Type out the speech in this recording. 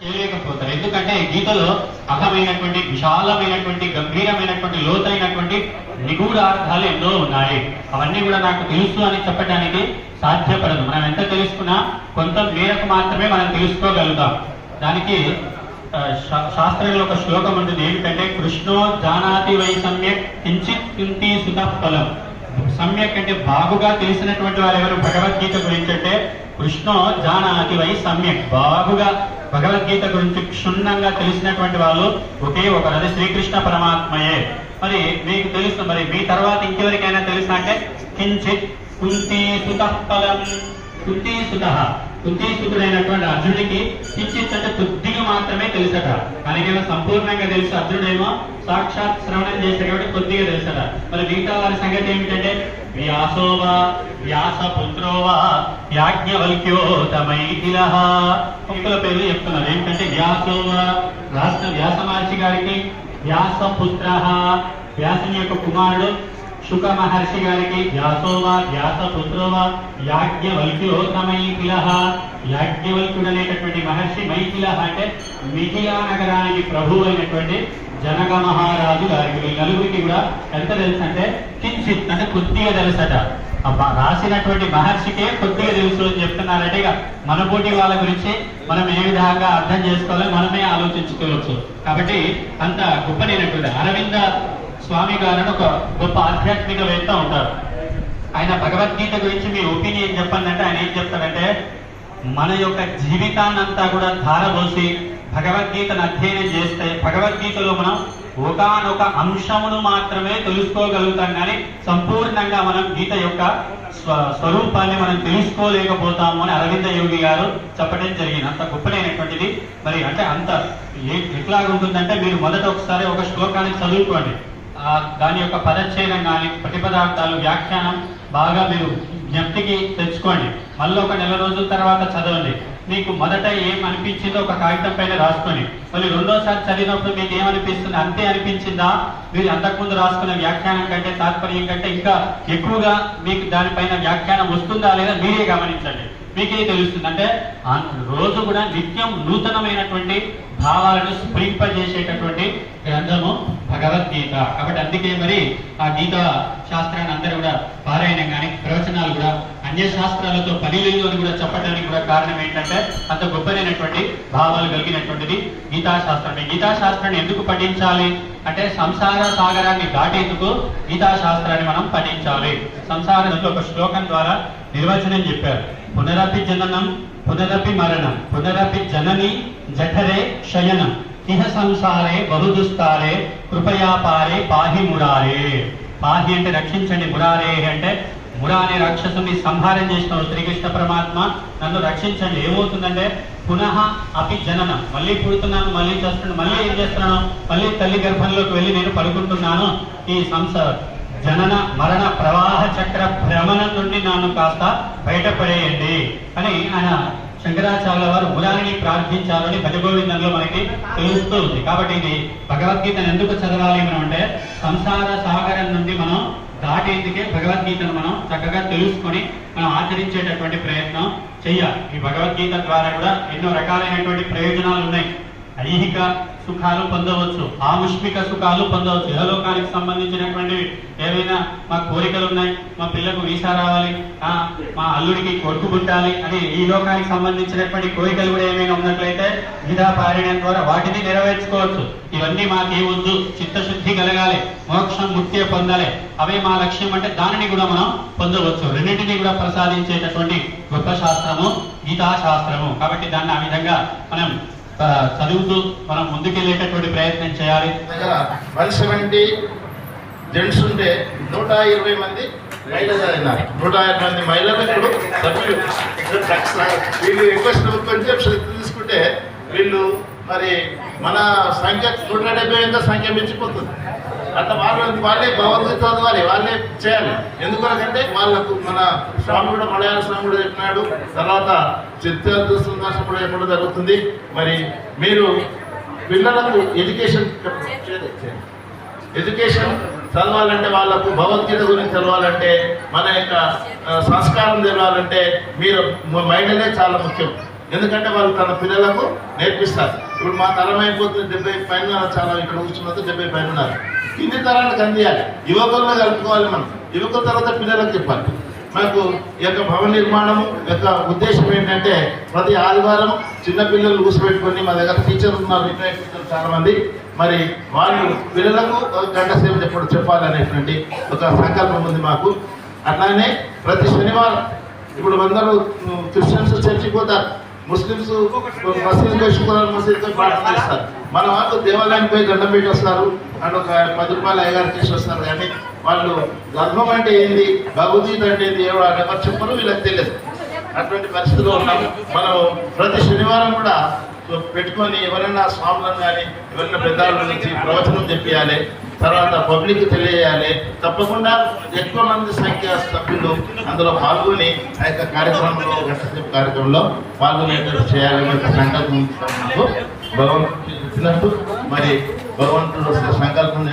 చేయలేకపోతారు. ఎందుకంటే గీతలో అర్థమైనటువంటి విశాలమైనటువంటి గంభీరమైనటువంటి లోతైనటువంటి నిగూఢార్థాలు ఎన్నో ఉన్నాయి. అవన్నీ కూడా నాకు తెలుసు అని చెప్పడానికి సాధ్యపడదు. మనం ఎంత తెలుసుకున్నా కొంత మేరకు మాత్రమే మనం తెలుసుకోగలుగుతాం. దానికి శాస్త్రంలో ఒక శ్లోకం ఉంటుంది. ఏమిటంటే కృష్ణో జానాతి వై సమ్యక్ కించిత్ కింతి సుత ఫలం. సమ్యక్ అంటే బాగుగా తెలిసినటువంటి వారు ఎవరు? భగవద్గీత గురించి అంటే కృష్ణో జానాతి వై సమ్యక్. బాగుగా భగవద్గీత గురించి క్షుణ్ణంగా తెలిసినటువంటి వాళ్ళు ఒకే ఒకరు అది శ్రీకృష్ణ పరమాత్మయే. మరి మీకు తెలుసు మరి మీ తర్వాత ఇంకెవరికైనా తెలుసా అంటే కించిత్ కుంతి సుత ఫలం. కుంతి సుత కుంతీసుకుడైనటువంటి అర్జునుడికి కించిత్ అంటే కొద్దిగా తెలుసట. ఆయనకేమో సంపూర్ణంగా తెలుసు అర్జునుడేమో సాక్షాత్ శ్రవణం చేశాడు కాబట్టి కొద్దిగా తెలుసట. మరి మిగతా వారి సంగతి ఏమిటంటే వ్యాసోవా వ్యాస పుత్రోవా యాజ్ఞవల్క్యో తమైథిల ఒక్కల పేర్లు చెప్తున్నారు. ఏంటంటే వ్యాసోవా రాష్ట్ర వ్యాస మహర్షి గారికి వ్యాస పుత్ర వ్యాసుని యొక్క కుమారుడు శుక మహర్షి గారికి వ్యాసోవా వ్యాస పుత్రోవా యాజ్ఞవల్క్యులో తమైకిల యాజ్ఞవల్క్యుడు అనేటటువంటి మహర్షి మైకిల అంటే మిథిలా నగరానికి ప్రభు అయినటువంటి జనక మహారాజు గారికి నలుగురికి కూడా ఎంత తెలుసు అంటే కించిత్ అంటే కొద్దిగా తెలుసట. రాసినటువంటి మహర్షికే కొద్దిగా తెలుసు అని చెప్తున్నారంటే ఇక మన పోటీ వాళ్ళ గురించి మనం ఏ విధంగా అర్థం చేసుకోవాలో మనమే ఆలోచించుకోవచ్చు. కాబట్టి అంత గొప్పనైనటువంటి అరవింద స్వామి గారు అని ఒక గొప్ప ఆధ్యాత్మికవేత్త ఉంటారు. ఆయన భగవద్గీత గురించి మీ ఒపీనియన్ చెప్పండి అంటే ఆయన ఏం చెప్తాడంటే మన యొక్క జీవితాన్నంతా కూడా ధారబోసి భగవద్గీతను అధ్యయనం చేస్తే భగవద్గీతలో మనం ఒకానొక అంశమును మాత్రమే తెలుసుకోగలుగుతాం కానీ సంపూర్ణంగా మనం గీత యొక్క స్వ స్వరూపాన్ని మనం తెలుసుకోలేకపోతాము అని అరవింద యోగి గారు చెప్పడం జరిగింది. అంత గొప్పనైనటువంటిది మరి అంటే అంత ఎట్లాగుంటుందంటే మీరు మొదట ఒకసారి ఒక శ్లోకాన్ని చదువుకోండి. దాని యొక్క పదచ్ఛేదం కానీ ప్రతిపదార్థాలు వ్యాఖ్యానం బాగా మీరు జ్ఞప్తికి తెచ్చుకోండి. మళ్ళీ ఒక నెల రోజుల తర్వాత చదవండి. మీకు మొదట ఏం అనిపించిందో ఒక కాగితం పైన రాసుకొని మళ్ళీ రెండోసారి చదివినప్పుడు మీకు ఏమనిపిస్తుంది అంతే అనిపించిందా? మీరు అంతకుముందు రాసుకున్న వ్యాఖ్యానం కంటే తాత్పర్యం కంటే ఇంకా ఎక్కువగా మీకు దానిపైన వ్యాఖ్యానం వస్తుందా లేదా మీరే గమనించండి. మీకే తెలుస్తుంది అంటే ఆ రోజు కూడా నిత్యం నూతనమైనటువంటి భావాలను స్ఫురింపజేసేటటువంటి గ్రంథము భగవద్గీత. కాబట్టి అందుకే మరి ఆ గీత శాస్త్రాన్ని అందరూ కూడా పారాయణం కానీ ప్రవచనాలు కూడా అన్య శాస్త్రాలతో పని లేదు అని కూడా చెప్పడానికి కూడా కారణం ఏంటంటే అంత గొప్పదైనటువంటి భావాలు కలిగినటువంటిది గీతా గీతాశాస్త్రాన్ని గీతా శాస్త్రాన్ని ఎందుకు పఠించాలి? అంటే సంసార సాగరాన్ని దాటేందుకు గీతా శాస్త్రాన్ని మనం పఠించాలి. సంసారంలో ఒక శ్లోకం ద్వారా నిర్వచనం చెప్పారు. పునరపి జననం పునరపి మరణం పునరపి జనని జఠరే శయనం. ఇహ సంసారే బహుదుస్తారే కృపయా పారే పాహి మురారే. పాహి అంటే రక్షించండి మురారే అంటే మురా అనే రాక్షసుని సంహారం చేసిన శ్రీకృష్ణ పరమాత్మ నన్ను రక్షించండి. ఏమవుతుందంటే పునః అపి జననం. మళ్ళీ పుడుతున్నాను మళ్ళీ చేస్తున్నాను మళ్ళీ ఏం చేస్తున్నాను? మళ్ళీ తల్లి గర్భంలోకి వెళ్ళి నేను పడుకుంటున్నాను. ఈ సంసార జనన మరణ ప్రవాహ చక్ర భ్రమణం నుండి నన్ను కాస్త బయటపడేయండి అని ఆయన శంకరాచార్యుల వారు మురారిని ప్రార్థించాలని భజగోవిందంలో మనకి తెలుస్తూ ఉంది. కాబట్టి ఇది భగవద్గీతను ఎందుకు చదవాలి మనం అంటే సంసార సాగరం నుండి మనం దాటేందుకే భగవద్గీతను మనం చక్కగా తెలుసుకొని మనం ఆచరించేటటువంటి ప్రయత్నం చెయ్యాలి. ఈ భగవద్గీత ద్వారా కూడా ఎన్నో రకాలైనటువంటి ప్రయోజనాలు ఉన్నాయి. ఐహిక సుఖాలు పొందవచ్చు ఆముష్మిక సుఖాలు పొందవచ్చు. ఇహలోకానికి సంబంధించినటువంటి ఏవైనా మా కోరికలు ఉన్నాయి? మా పిల్లకు వీసా రావాలి. ఆ, మా అల్లుడికి కొడుకు పుట్టాలి. అని ఈ లోకానికి సంబంధించినటువంటి కోరికలు కూడా ఏమైనా ఉన్నట్లయితే గీతా పారాయణం ద్వారా వాటిని నెరవేర్చుకోవచ్చు ఇవన్నీ మాకే వద్దు చిత్తశుద్ధి కలగాలి మోక్షం ముక్తి పొందాలి అవే మా లక్ష్యం అంటే దానిని కూడా మనం పొందవచ్చు రెండింటినీ కూడా ప్రసాదించేటటువంటి గొప్ప శాస్త్రము గీతా శాస్త్రము కాబట్టి దాన్ని ఆ విధంగా మనం చదువుతూ మనం ముందుకెళ్ళేటటువంటి ప్రయత్నం చేయాలి దగ్గర వన్ సెవెంటీ జెంట్స్ ఉంటే నూట ఇరవై మంది నూట ఇరవై మంది మహిళలు ఇప్పుడు సభ్యులు వీళ్ళు ఎక్కువ శ్రద్ధ తీసుకుంటే వీళ్ళు మరి మన సంఖ్య నూట డెబ్బై ఎంత సంఖ్య మించిపోతుంది. అట్లా వాళ్ళు వాళ్ళే భగవద్గీత చదవాలి వాళ్ళే చేయాలి. ఎందుకనకంటే వాళ్ళకు మన స్వామి కూడా మలయాళ స్వామి కూడా చెప్పినాడు. తర్వాత చిత్తార్థ సందర్శనం కూడా ఎప్పుడు జరుగుతుంది. మరి మీరు పిల్లలకు ఎడ్యుకేషన్ ఎడ్యుకేషన్ చదవాలంటే వాళ్ళకు భగవద్గీత గురించి చదవాలంటే మన యొక్క సంస్కారం తెలవాలంటే మీరు మైండ్ చాలా ముఖ్యం. ఎందుకంటే వాళ్ళు తన పిల్లలకు నేర్పిస్తారు. ఇప్పుడు మా తరం అయిపోతుంది డెబ్బై పైన చాలా ఇక్కడ కూర్చున్నది డెబ్బై పైన ఉన్నారు. కింది తరాలకు అందియాలి. యువకులను కలుపుకోవాలి మనం. యువకుల తర్వాత పిల్లలకు చెప్పాలి. మనకు యొక్క భవన నిర్మాణం యొక్క ఉద్దేశం ఏంటంటే ప్రతి ఆదివారం చిన్న పిల్లలు కూర్చోబెట్టుకొని మా దగ్గర టీచర్లు ఉన్నారు ఇంకా టీచర్లు చాలా మంది మరి వాళ్ళు పిల్లలకు గంట సేపు చెప్పడం చెప్పాలనేటువంటి ఒక సంకల్పం ఉంది మాకు. అట్లానే ప్రతి శనివారం ఇప్పుడు అందరూ క్రిస్టియన్స్ చర్చికి పోతారు. ముస్లిమ్స్ మసీద్ వచ్చుకోవాలి మసీద్కి ప్రార్థన చేస్తారు. మన వాళ్ళు దేవాలయానికి పోయి దండం పెట్టి వస్తారు అండ్ ఒక పది రూపాయలు అయ్యగారు తీసి వస్తారు కానీ వాళ్ళు ధర్మం అంటే ఏంది భగవద్గీత అంటే ఏంది ఎవరు ఎవరు చెప్పరు వీళ్ళకి తెలియదు. అటువంటి పరిస్థితిలో ఉన్నాం. మనం ప్రతి శనివారం కూడా పెట్టుకొని ఎవరైనా స్వాములను కానీ ఎవరైనా పెద్దవాళ్ళ నుంచి ప్రవచనం చెప్పియాలి తర్వాత పబ్లిక్ తెలియజేయాలి. తప్పకుండా ఎక్కువ మంది సంఖ్య సభ్యులు అందులో పాల్గొని ఆ యొక్క కార్యక్రమంలో గంటసేపు కార్యక్రమంలో పాల్గొనేటట్టు చేయాలని సంకల్పం భగవంతుడు మరి భగవంతుడు సంకల్పం